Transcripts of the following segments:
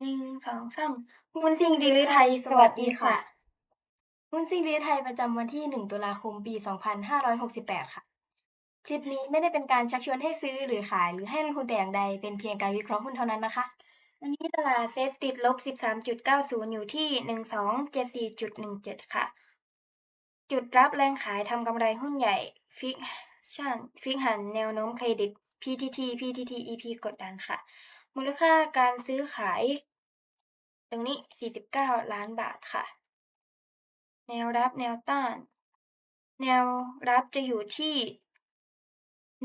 หนึ่งสองสามหุ้นซิงดีลือไทย สวัสดีค่ะหุ้นซิงดีลือไทยประจำวันที่หนึ่งตุลาคมปีสองพันห้าร้อยหกสิบแปดค่ะ คลิปนี้ไม่ได้เป็นการชักชวนให้ซื้อหรือขาย หรือให้ลงทุนแต่อย่างใด เป็นเพียงการวิเคราะห์หุ้นเท่านั้นนะคะ วันนี้ตลาดเซ็ตติดลบ13.90อยู่ที่1274.17ค่ะ จุดรับแรงขายทำกำไรหุ้นใหญ่ฟิกชันฟิกหันแนวโน้มเครดิต PTT PTT EP กดดันค่ะ มูลค่าการซื้อขาย ตรงนี้ 49 ล้านบาทค่ะ แนวรับแนวต้าน แนวรับจะอยู่ที่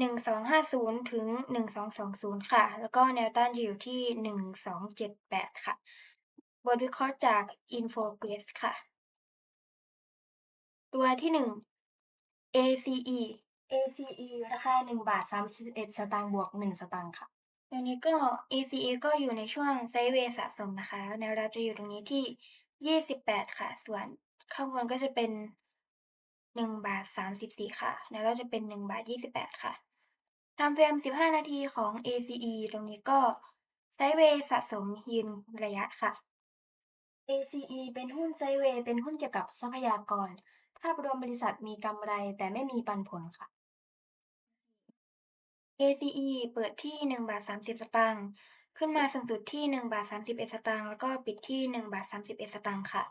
1250 ถึง 1220 ค่ะ แล้วก็แนวต้านจะอยู่ที่ 1278 ค่ะ บทวิเคราะห์จาก Infograph ค่ะ ตัวที่ 1 ACE ACE ราคา1บาท31 สตางค์บวก 1 สตางค์ค่ะ ตัวนี้ก็ ACE ก็อยู่ในช่วงไซด์เวย์สะสมนะคะ แนวรับจะอยู่ตรงนี้ที่ 28 ค่ะ ส่วนข้างบนก็จะเป็น 1 บาท 34 ค่ะ แนวรับจะเป็น 1 บาท 28 ค่ะ Time frame 15 นาทีของ ACE ตรงนี้ก็ไซด์เวย์สะสมยืนระยะค่ะ ACE เป็นหุ้นไซด์เวย์เป็นหุ้นเกี่ยวกับทรัพยากร ภาพรวมบริษัทมีกำไรแต่ไม่มีปันผลค่ะ ACE เปิดที่1บาท30 สตางค์ขึ้นมาสูงสุดที่1บาท31 สตางค์แล้วก็ปิดที่1บาท31 สตางค์ค่ะ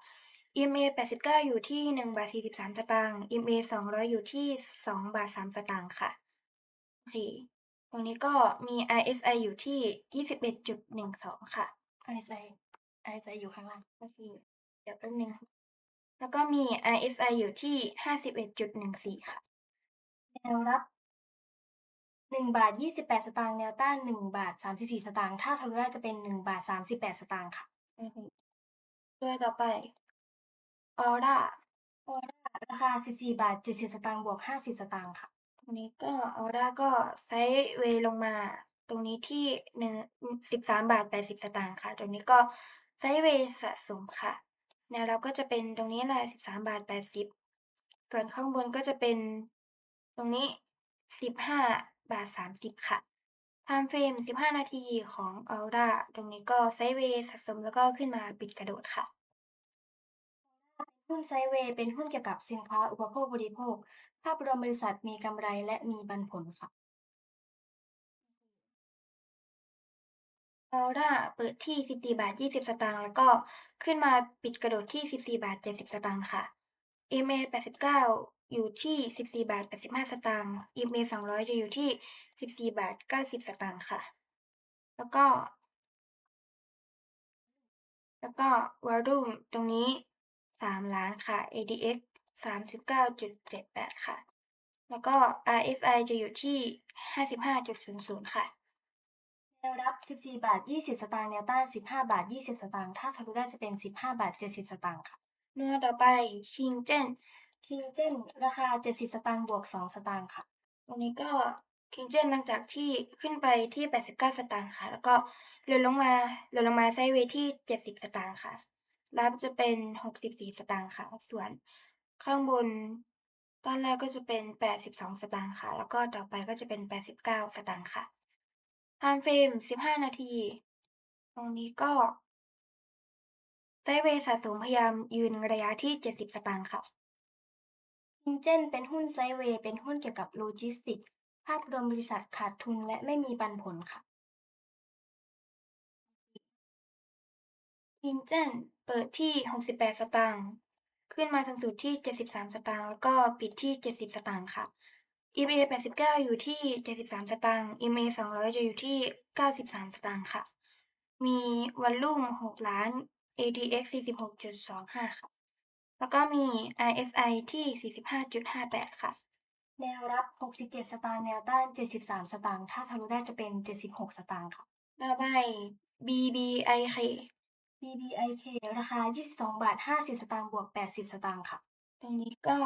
EMA 89 อยู่ที่1บาท43 สตางค์ EMA 200 อยู่ที่2บาท3สตางค์ค่ะโอเคตรงนี้ก็มี RSI อยู่ที่ 21.12 ค่ะ RSI RSI อยู่ข้างล่างก็คือเดี๋ยวแป๊บนึงแล้วก็มี RSI อยู่ที่ 51.14 ค่ะแนวรับ 1บาท28สตางค์แนวต้าน1บาท34สตางค์ถ้าทะลุได้จะเป็น1บาท38สตางค์ค่ะอือฮึตัวต่อไป Aura Aura ราคา14บาท70สตางค์บวก50สตางค์ค่ะ ตรงนี้ก็ Aura ก็ไซด์เวย์ลงมา ตรงนี้ที่หนึ่ง13บาท80สตางค์ค่ะ ตรงนี้ก็ไซด์เวย์สะสมค่ะ แนวรับก็จะเป็นตรงนี้แหละ13บาท80ส่วนข้างบนก็จะเป็นตรงนี้15บา ท30ค่ะ Time frame 15นาทีของ Aura ตรงนี้ก็ไซด์เวย์สะสมแล้วก็ขึ้นมาปิดกระโดดค่ะหุ้นไซด์เวย์เป็นหุ้นเกี่ยวกับสินค้าอุปโภคบริโภค ภาพรวมบริษัทมีกำไรและมีปันผลค่ะ Aura เปิดที่ 14 บาท 20 สตางค์ แล้วก็ขึ้นมาปิดกระโดดที่ 14 บาท 70 สตางค์ค่ะ EMA 89 อยู่ที่ 14 บาท 85 สตางค์ EMA 200 จะอยู่ที่ 14 บาท 90 สตางค์ค่ะ แล้วก็ แล้วก็ Volume ตรงนี้ 3 ล้านค่ะ ADX 39.78 ค่ะ แล้วก็ RSI จะอยู่ที่ 55.00 ค่ะแนวรับ 14 บาท 20 สตางค์แนวต้าน 15 บาท 20 สตางค์ ถ้าทะลุได้จะเป็น 15 บาท 70 สตางค์ค่ะ เนื้อต่อไป Kinggen Kinggen ราคา 70 สตางค์บวก 2 สตางค์ค่ะตรงนี้ก็ Kinggen หลังจากที่ขึ้นไปที่ 89 สตางค์ค่ะ แล้วก็ล่นลงมาล่นลงมาไซด์เวย์ที่ 70 สตางค์ค่ะ รับจะเป็น 64 สตางค์ค่ะ ส่วนข้างบนตอนแรกก็จะเป็น 82 สตางค์ค่ะ แล้วก็ต่อไปก็จะเป็น 89 สตางค์ค่ะ Time frame 15 นาที ตรงนี้ก็ไซด์เวย์สะสมพยายามยืนระยะที่ 70 สตางค์ค่ะ Kinggen เป็นหุ้นไซด์เวย์ เป็นหุ้นเกี่ยวกับโลจิสติกส์ภาพรวมบริษัทขาดทุนและไม่มีปันผลค่ะ Kinggen เปิดที่ 68 สตางค์ ขึ้นมาถึงสุดที่ 73 สตางค์ แล้วก็ปิดที่ 70 สตางค์ค่ะ EMA 89 อยู่ที่ 73 สตางค์ EMA 200 จะอยู่ที่ 93 สตางค์ค่ะ มีวอลลุ่ม 6 ล้าน ADX 46.25 ค่ะ แล้วก็มี RSI ที่ 45.58 ค่ะ แนวรับ 67 สตางค์ แนวต้าน 73 สตางค์ ถ้าทะลุได้จะเป็น 76 สตางค์ค่ะต่อไป BBIK BBIK ราคา 22 บาท 50 สตางค์ บวก 80 สตางค์ค่ะ ตรงนี้ก็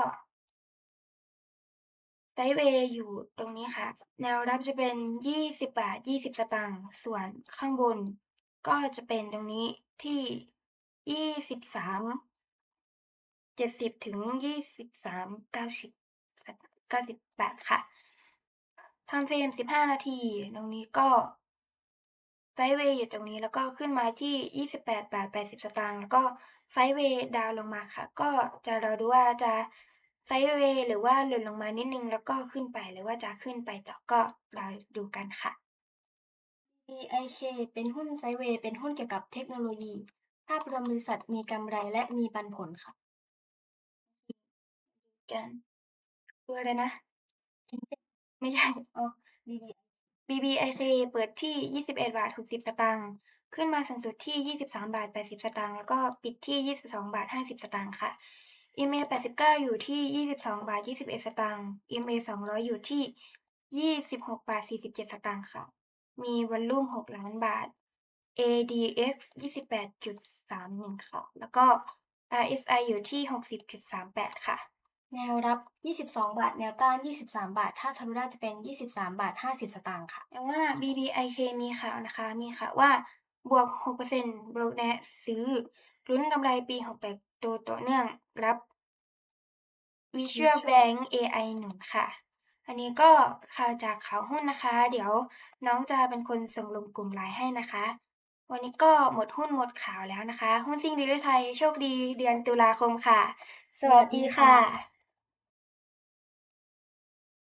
ไซด์เวย์อยู่ตรงนี้ค่ะ แนวรับจะเป็น 20 บาท 20 สตางค์ ส่วนข้างบน ก็จะเป็นตรงนี้ที่ 23 70ถึง23 90 98ค่ะ Time frame 15นาที ตรงนี้ก็ไซด์เวย์อยู่ตรงนี้แล้วก็ขึ้นมาที่28.80บแปดบาทแปดสิบสตางค์แล้วก็ไซด์เวย์ดาวลงมาค่ะ ก็จะรอดูว่าจะไซด์เวย์หรือว่าหล่นลงมานิดนึงแล้วก็ขึ้นไปหรือว่าจะขึ้นไปต่อก็รอดูกันค่ะ BIK เป็นหุ้นไซด์เวย์เป็นหุ้นเกี่ยวกับเทคโนโลยี ภาพรวมบริษัทมีกำไรและมีปันผลค่ะ กันดูอะไรนะ ไม่ใช่ อ๋อ BB BBIK เปิดที่ 21.60บาทขึ้นมาสูงสุดที่ 23.80บาทแล้วก็ปิดที่ 22.50บาทค่ะ EMA 89 อยู่ที่ 22.21บาท EMA 200 อยู่ที่ 26.47บาทค่ะ มีวอลลุ่ม 6 ล้านบาท ADX 28.31 ค่ะ แล้วก็ RSI อยู่ที่ 60.38 ค่ะ แนวรับ 22 บาท แนวต้าน 23 บาท ถ้าทะลุได้จะเป็น 23 บาท 50 สตางค์ค่ะ แต่ว่า BBIK มีข่าวนะคะ มีข่าวว่าบวก 6%บรกแนะซื้อลุ้นกำไรปี 68โตต่อเนื่องรับ Visual Bank AI หนุนค่ะ อันนี้ก็ข่าวจากข่าวหุ้นนะคะ เดี๋ยวน้องจะเป็นคนส่งลงกลุ่ม LINE ให้นะคะ วันนี้ก็หมดหุ้นหมดข่าวแล้วนะคะ หุ้นซิ่งดีดไทยโชคดีเดือนตุลาคมค่ะ สวัสดีค่ะ